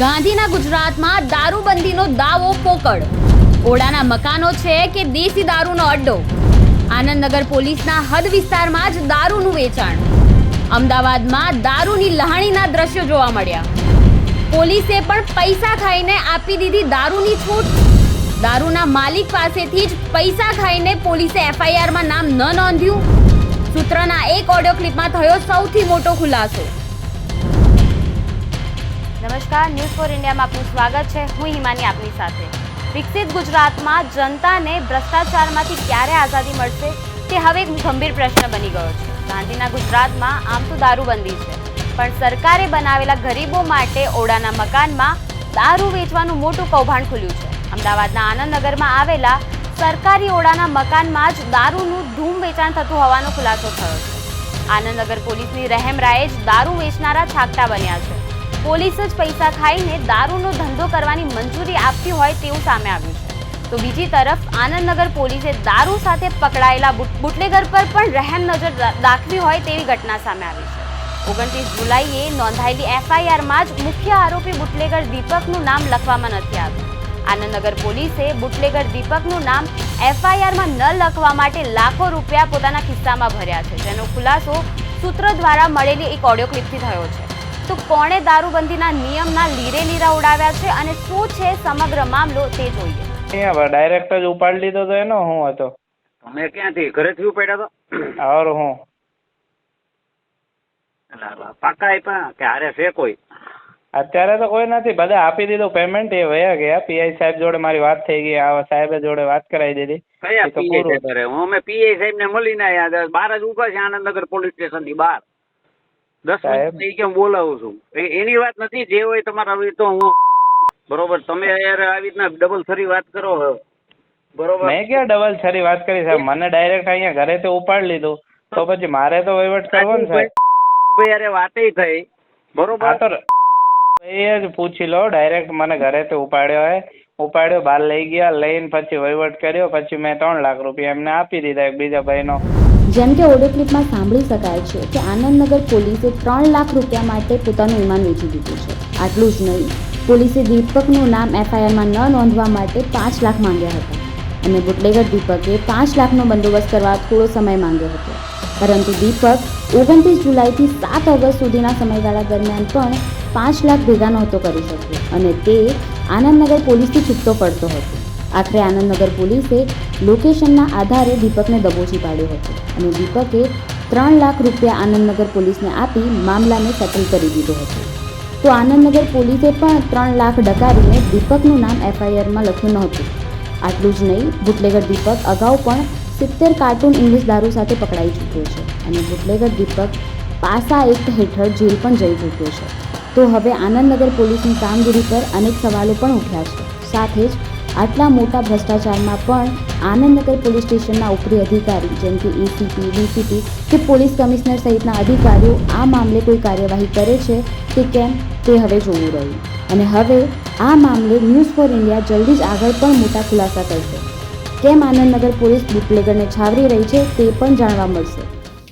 ગાંધીના ગુજરાતમાં દારૂબંધીનો દાવો પોકળ. ઓડાના મકાનો છે કે દેશી દારૂનો અડ્ડો? આનંદનગર પોલીસના હદ વિસ્તારમાં જ દારૂનું વેચાણ. અમદાવાદમાં દારૂની લહાણીના દ્રશ્યો જોવા મળ્યા. પોલીસે પણ પૈસા ખાઈને આપી દીધી દારૂની છૂટ. દારૂના માલિક પાસેથી જ પૈસા ખાઈને પોલીસે એફઆઈઆરમાં નામ ન નોંધ્યું. સૂત્રના એક ઓડિયો ક્લિપમાં થયો સૌથી મોટો ખુલાસો. નમસ્કાર ન્યૂઝ ફોર ઇન્ડિયામાં આપનું સ્વાગત છે. હું હિમાની આપની સાથે. વિકસિત ગુજરાતમાં જનતાને ભ્રષ્ટાચારમાંથી ક્યારે આઝાદી મળશે તે હવે એક ગંભીર પ્રશ્ન બની ગયો છે. ગાંધીના ગુજરાતમાં આમ તો દારૂબંધી છે. પણ સરકારે બનાવેલા ગરીબો માટે ઓડાના મકાનમાં દારૂ વેચવાનું મોટું કૌભાંડ ખુલ્યું છે. અમદાવાદના આનંદનગરમાં આવેલા સરકારી ઓડાના મકાનમાં જ દારૂનું ધૂમ વેચાણ થતું હોવાનો ખુલાસો થયો છે. આનંદનગર પોલીસની રહેમરાએ જ દારૂ વેચનારા છાકટા બન્યા છે. પોલીસ જ પૈસા ખાઈને દારૂનો ધંધો કરવાની મંજૂરી આપતી હોય તેવું સામે આવ્યું છે. તો બીજી તરફ આનંદનગર પોલીસે દારૂ સાથે પકડાયેલા બુટ- બુટલેગર પર પણ રહેમ નજર દાખવી હોય તેવી ઘટના સામે આવી છે. ઓગણત્રીસ જુલાઈએ નોંધાયેલી એફઆઈઆરમાં જ મુખ્ય આરોપી બુટલેગર દીપકનું નામ લખવામાં નથી આવ્યું. આનંદનગર પોલીસે બુટલેગર દીપકનું નામ એફઆઈઆરમાં ન લખવા માટે લાખો રૂપિયા પોતાના ખિસ્સામાં ભર્યા છે. જેનો ખુલાસો સૂત્ર દ્વારા મળેલી એક ઓડિયો ક્લિપથી થયો છે. તો કોણે દારૂબંધીના નિયમના લીરે લીરા ઉડાવ્યા છે અને શું છે સમગ્ર મામલો તે જોઈએ. અહીંયા ડાયરેક્ટ જ ઉપાડી લીધો તો એનો હું હતો? અમે ક્યાંથી? ઘરેથી ઉપાડ્યા તો? ઓર હું. પાકા આપ્યા? કે હારે છે કોઈ? અત્યારે તો કોઈ નથી. બધા આપી દીધું પેમેન્ટ એ વયા ગયા. પીઆઈ સાહેબ જોડે મારી વાત થઈ ગઈ. આ સાહેબ જોડે વાત કરાવી દીધી. કયા પૂરું. સાહેબ હું અમે પીઆઈ સાહેબ ને મળીને બાર જ ઊભા છે આનંદનગર પોલીસ સ્ટેશનની બહાર. દસ મિનિટ થઈ કે બોલાવું છું. એની વાત નથી જે હોય તમારા આવી તો હું બરોબર તમે યાર આવી રીતના ડબલ સરી વાત કરો. બરોબર? મેં ક્યાં ડબલ છરી વાત કરી સાહેબ? મને ડાયરેક્ટ અહીંયા ઘરેથી ઉપાડી લીધું. તો પછી મારે તો વહીવટ કરવો ને સાહેબ. ભાઈ યારે વાતે થઈ. બરોબર? તો એ જ પૂછી લો ડાયરેક્ટ મને ઘરે તો ઉપાડ્યો હે. ઉપાડ્યો બહાર લઈ ગયા લઈને પછી વહીવટ કર્યો. પછી મેં ત્રણ લાખ રૂપિયા એમને આપી દીધા એક બીજા ભાઈનો. જેમ કે ઓડિયો ક્લિપમાં સાંભળી શકાય છે કે આનંદનગર પોલીસે ત્રણ લાખ રૂપિયા માટે પોતાનું ઈમાન વેચી દીધું છે. આટલું જ નહીં, પોલીસે દીપકનું નામ એફઆઈઆરમાં ન નોંધવા માટે પાંચ લાખ માંગ્યા હતા અને બુટલેગર દીપકે પાંચ લાખનો બંદોબસ્ત કરવા થોડો સમય માંગ્યો હતો. પરંતુ દીપક ઓગણત્રીસ જુલાઈથી સાત ઓગસ્ટ સુધીના સમયગાળા દરમિયાન પણ પાંચ લાખ ભેગા નહોતો કરી શક્યો અને તે આનંદનગર પોલીસથી છૂટતો પડતો હતો. આખરે આનંદનગર પોલીસે લોકેશનના આધારે દીપકને દબોચી પાડ્યો હતો અને દીપકે ત્રણ લાખ રૂપિયા આનંદનગર પોલીસને આપી મામલાને સેટલ કરી દીધો હતો. તો આનંદનગર પોલીસે પણ ત્રણ લાખ ડકારીને દીપકનું નામ એફઆઈઆરમાં લખ્યું નહોતું. આટલું જ નહીં, બુટલેગર દીપક અગાઉ પણ સિત્તેર કાર્ટૂન ઇંગ્લિશ દારૂ સાથે પકડાઈ ચૂક્યો છે અને બુટલેગર દીપક પાસા એક્ટ હેઠળ જેલ પણ જઈ ચૂક્યો છે. તો હવે આનંદનગર પોલીસની કામગીરી પર અનેક સવાલો પણ ઉઠ્યા છે. સાથે જ આટલા મોટા ભ્રષ્ટાચારમાં પણ આનંદનગર પોલીસ સ્ટેશનના ઉપરી અધિકારી જેમ કે એસીપી ડીસીપી કે પોલીસ કમિશનર સહિતના અધિકારીઓ આ મામલે કોઈ કાર્યવાહી કરે છે કે કેમ તે હવે જોવું રહ્યું. અને હવે આ મામલે ન્યૂઝ ફોર ઇન્ડિયા જલ્દી જ આગળ પણ મોટા ખુલાસા કરશે. કેમ આનંદનગર પોલીસ બુટલેગરને છાવરી રહી છે તે પણ જાણવા મળશે.